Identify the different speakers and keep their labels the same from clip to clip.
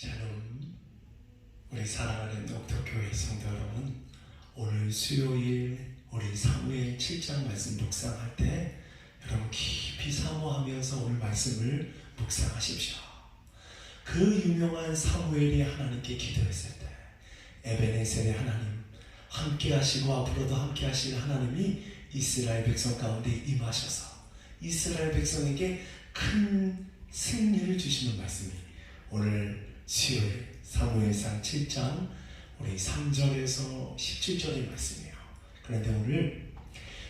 Speaker 1: 샬롬 우리 사랑하는 옥토교회 성도 여러분 오늘 수요일 우리 사무엘 7장 말씀 묵상할 때 여러분 깊이 사모하면서 오늘 말씀을 묵상하십시오. 그 유명한 사무엘이 하나님께 기도했을 때 에베네셀의 하나님 함께 하시고 앞으로도 함께 하실 하나님이 이스라엘 백성 가운데 임하셔서 이스라엘 백성에게 큰 승리를 주시는 말씀이 오늘 수요일 사무엘상 7장 우리 3절에서 17절의 말씀이에요. 그런데 오늘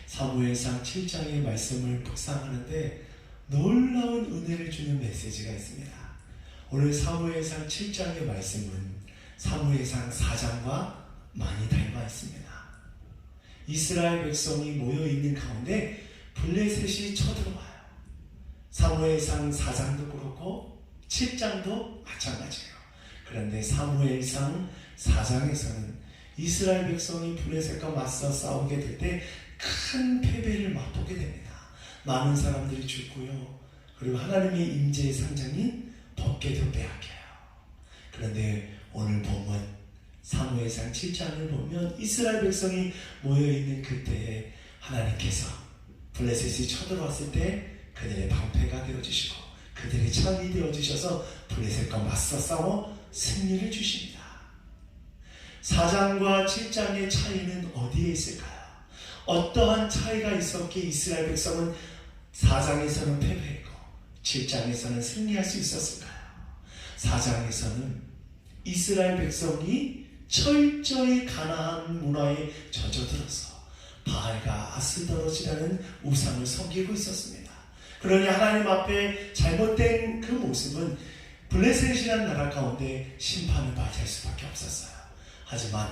Speaker 1: 사무엘상 7장의 말씀을 묵상하는데 놀라운 은혜를 주는 메시지가 있습니다. 오늘 사무엘상 7장의 말씀은 사무엘상 4장과 많이 닮아 있습니다. 이스라엘 백성이 모여 있는 가운데 블레셋이 쳐들어와요. 사무엘상 4장도 그렇고 7장도 마찬가지예요. 그런데 사무엘상 4장에서는 이스라엘 백성이 블레셋과 맞서 싸우게 될 때 큰 패배를 맛보게 됩니다. 많은 사람들이 죽고요. 그리고 하나님의 임재의 상장인 법궤도 빼앗겨요. 그런데 오늘 보면 사무엘상 7장을 보면 이스라엘 백성이 모여 있는 그때에 하나님께서 블레셋이 쳐들어왔을 때 그들의 방패가 되어 주 창이 되어 주셔서 블레셋과 맞서 싸워 승리를 주십니다. 4장과 7장의 차이는 어디에 있을까요? 어떠한 차이가 있었기에 이스라엘 백성은 4장에서는 패배했고 7장에서는 승리할 수 있었을까요? 4장에서는 이스라엘 백성이 철저히 가나안 문화에 젖어들어서 바알과 아스더러지라는 우상을 섬기고 있었습니다. 그러니 하나님 앞에 잘못된 그 모습은 블레셋이라는 나라 가운데 심판을 맞이할 수밖에 없었어요. 하지만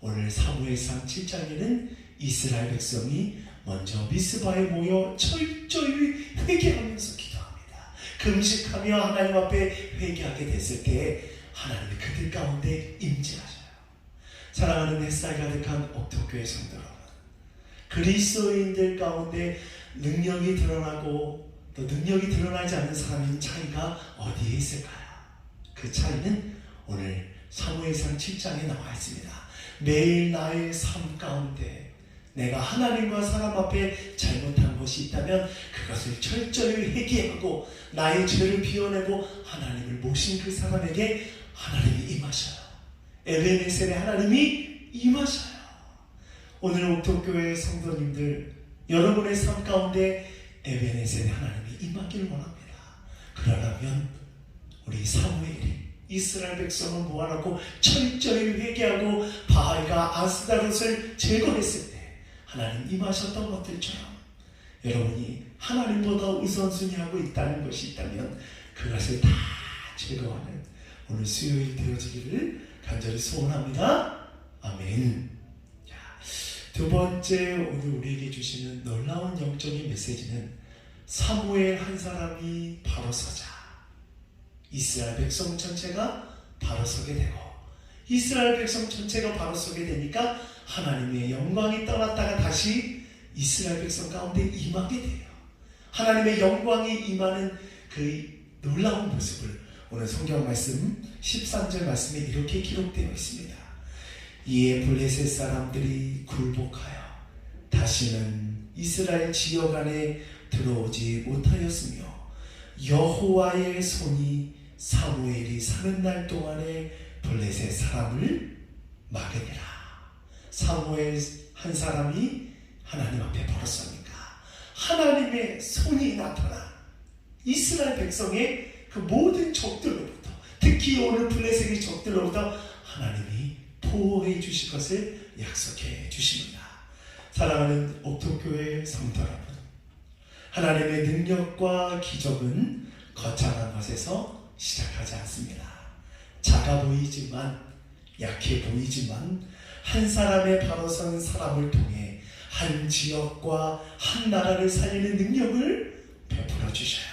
Speaker 1: 오늘 사무엘상 7장에는 이스라엘 백성이 먼저 미스바에 모여 철저히 회개하면서 기도합니다. 금식하며 하나님 앞에 회개하게 됐을 때 하나님이 그들 가운데 임재하셔요. 사랑하는 햇살 가득한 옥토교회 성도 여러분 그리스도인들 가운데 능력이 드러나고 또 능력이 드러나지 않는 사람인 차이가 어디에 있을까요? 그 차이는 오늘 사무엘상 7장에 나와 있습니다. 매일 나의 삶 가운데 내가 하나님과 사람 앞에 잘못한 것이 있다면 그것을 철저히 회개하고 나의 죄를 비워내고 하나님을 모신 그 사람에게 하나님이 임하셔요. 에베네셀의 하나님이 임하셔요. 오늘 옥토교회 성도님들 여러분의 삶 가운데 에베네셀의 하나님이 임하기를 원합니다. 그러려면 우리 사무엘이 이스라엘 백성을 모아놓고 철저히 회개하고 바알과 아스다롯을 제거했을 때 하나님 임하셨던 것들처럼 여러분이 하나님보다 우선순위하고 있다는 것이 있다면 그것을 다 제거하는 오늘 수요일 되어지기를 간절히 소원합니다. 아멘. 자, 두 번째 오늘 우리에게 주시는 놀라운 영적인 메시지는 사무엘 한 사람이 바로 서자. 이스라엘 백성 전체가 바로 서게 되고 이스라엘 백성 전체가 바로 서게 되니까 하나님의 영광이 떠났다가 다시 이스라엘 백성 가운데 임하게 돼요. 하나님의 영광이 임하는 그 놀라운 모습을 오늘 성경 말씀 13절 말씀에 이렇게 기록되어 있습니다. 이에 블레셋 사람들이 굴복하여 다시는 이스라엘 지역 안에 들어오지 못하였으며 여호와의 손이 사무엘이 사는 날 동안에 블레셋 사람을 막으니라. 사무엘 한 사람이 하나님 앞에 벌었습니까? 하나님의 손이 나타나 이스라엘 백성의 그 모든 적들로부터 특히 오늘 블레셋의 적들로부터 하나님이 보호해 주실 것을 약속해 주십니다. 사랑하는 옥토교회 성도 여러분, 하나님의 능력과 기적은 거창한 것에서 시작하지 않습니다. 작아 보이지만 약해 보이지만 한 사람의 바로 선 사람을 통해 한 지역과 한 나라를 살리는 능력을 베풀어 주셔요.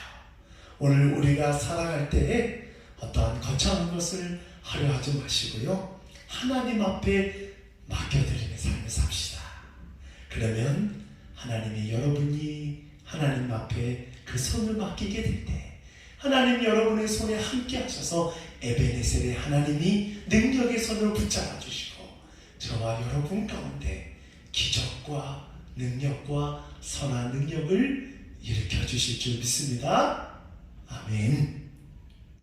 Speaker 1: 오늘 우리가 살아갈 때에 어떠한 거창한 것을 하려 하지 마시고요. 하나님 앞에 맡겨드리는 삶을 삽시다. 그러면 하나님이 여러분이 하나님 앞에 그 손을 맡기게 될 때 하나님 여러분의 손에 함께 하셔서 에베네셀의 하나님이 능력의 손으로 붙잡아 주시고 저와 여러분 가운데 기적과 능력과 선한 능력을 일으켜 주실 줄 믿습니다. 아멘.